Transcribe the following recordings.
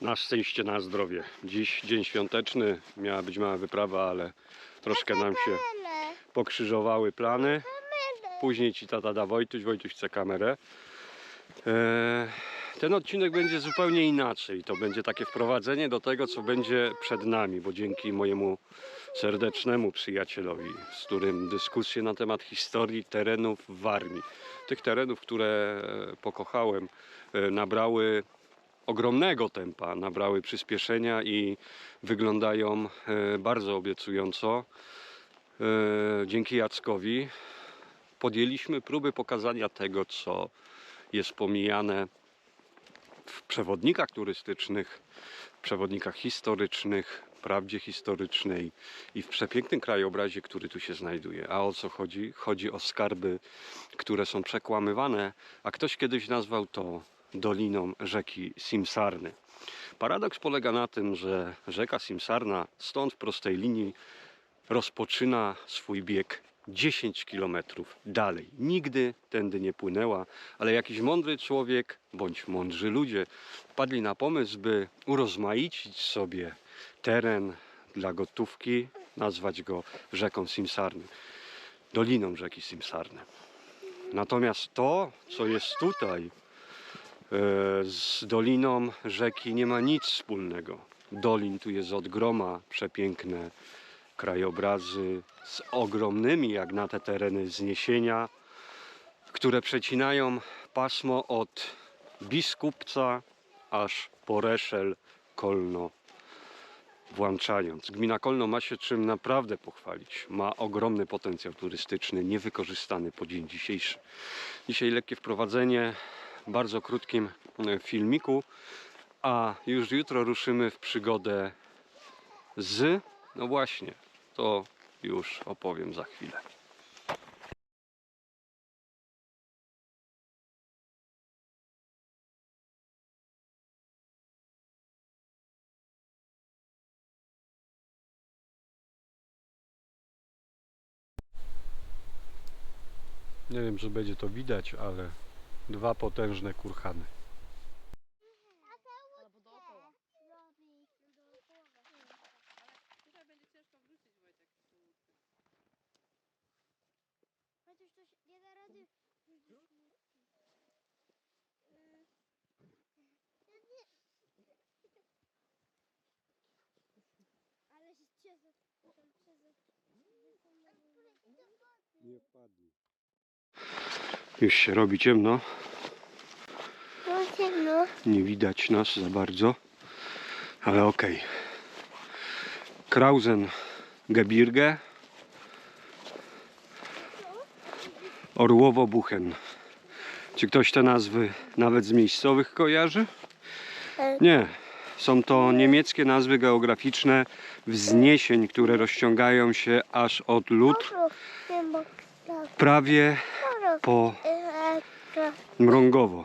Na szczęście, na zdrowie. Dziś dzień świąteczny, miała być mała wyprawa, ale troszkę nam się pokrzyżowały plany. Później ci tata da Wojtuś, Wojtuś chce kamerę. Eee, ten odcinek będzie zupełnie inaczej. To będzie takie wprowadzenie do tego, co będzie przed nami, bo dzięki mojemu serdecznemu przyjacielowi, z którym dyskusje na temat historii terenów w Warmii, tych terenów, które pokochałem, e, nabrały ogromnego tempa, nabrały przyspieszenia i wyglądają e, bardzo obiecująco. E, Dzięki Jackowi podjęliśmy próby pokazania tego, co jest pomijane w przewodnikach turystycznych, w przewodnikach historycznych, prawdzie historycznej i w przepięknym krajobrazie, który tu się znajduje. A o co chodzi? Chodzi o skarby, które są przekłamywane, a ktoś kiedyś nazwał to doliną rzeki Simsarny. Paradoks polega na tym, że rzeka Simsarna stąd w prostej linii rozpoczyna swój bieg 10 kilometrów dalej. Nigdy tędy nie płynęła, ale jakiś mądry człowiek bądź mądrzy ludzie wpadli na pomysł, by urozmaicić sobie teren dla gotówki, nazwać go rzeką Simsarny, doliną rzeki Simsarny. Natomiast to, co jest tutaj, z doliną rzeki nie ma nic wspólnego. Dolin tu jest od groma przepiękne krajobrazy z ogromnymi, jak na te tereny, zniesienia, które przecinają pasmo od Biskupca aż po Reszel, Kolno, włączając. Gmina Kolno ma się czym naprawdę pochwalić. Ma ogromny potencjał turystyczny, niewykorzystany po dzień dzisiejszy. Dzisiaj lekkie wprowadzenie bardzo krótkim e, filmiku, a już jutro ruszymy w przygodę z, no właśnie, to już opowiem za chwilę. Nie wiem, czy będzie to widać, ale dwa potężne kurhany. Nie da. Już się robi ciemno, No ciemno. nie widać nas za bardzo, ale okej. Krausen Gebirge, Orłowo Buchen. Czy ktoś te nazwy nawet z miejscowych kojarzy? Nie. Są to niemieckie nazwy geograficzne wzniesień, które rozciągają się aż od Lutr prawie po Mrągowo.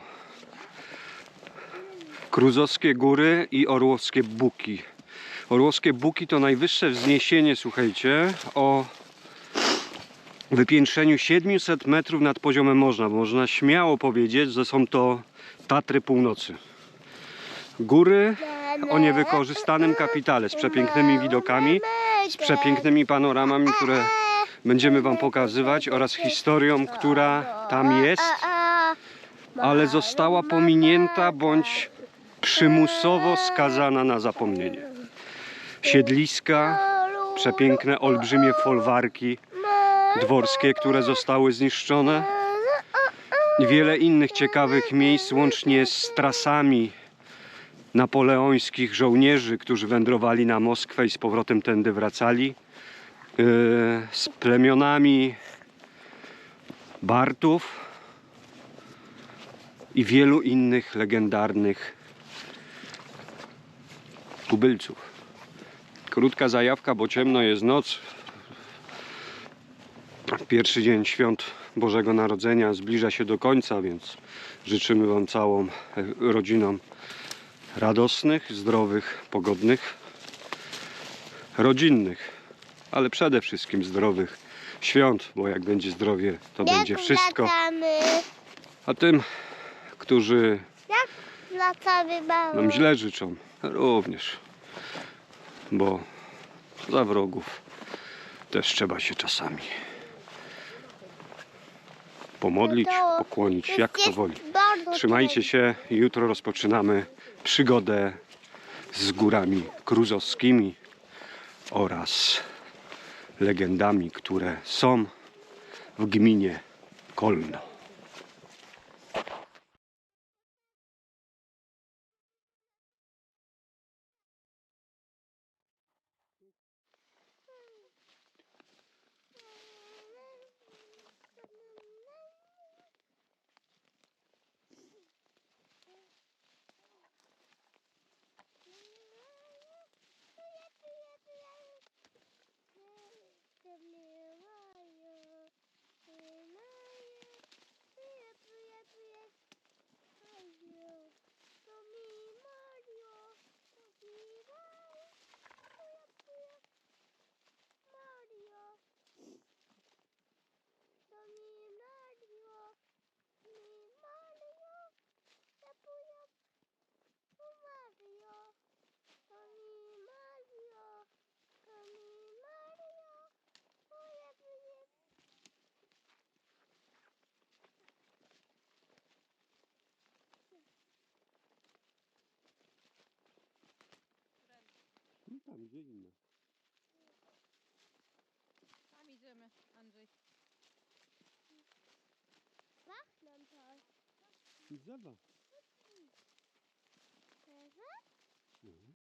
Kruzowskie góry i Orłowskie Buki. Orłowskie Buki to najwyższe wzniesienie, słuchajcie, o wypiętrzeniu 700 metrów nad poziomem morza. Można śmiało powiedzieć, że są to Tatry Północy. Góry o niewykorzystanym kapitale, z przepięknymi widokami, z przepięknymi panoramami, które będziemy Wam pokazywać oraz historią, która tam jest, ale została pominięta bądź przymusowo skazana na zapomnienie. Siedliska, przepiękne, olbrzymie folwarki dworskie, które zostały zniszczone. Wiele innych ciekawych miejsc, łącznie z trasami napoleońskich żołnierzy, którzy wędrowali na Moskwę i z powrotem tędy wracali. Yy, z plemionami Bartów i wielu innych legendarnych tubylców. Krótka zajawka, bo ciemno jest noc. Pierwszy dzień świąt Bożego Narodzenia zbliża się do końca, więc życzymy Wam całą e, rodzinom radosnych, zdrowych, pogodnych, rodzinnych, ale przede wszystkim zdrowych świąt, bo jak będzie zdrowie, to będzie wszystko. A tym, którzy. Nam źle życzą. Również. Bo za wrogów też trzeba się czasami pomodlić, To pokłonić, jak to woli. Trzymajcie się. Jutro rozpoczynamy przygodę z górami kruzowskimi oraz legendami, które są w gminie Kolno. tam, gdzie inne. Tam idziemy, Andrzej. Pachną to. I zabaw. Mhm.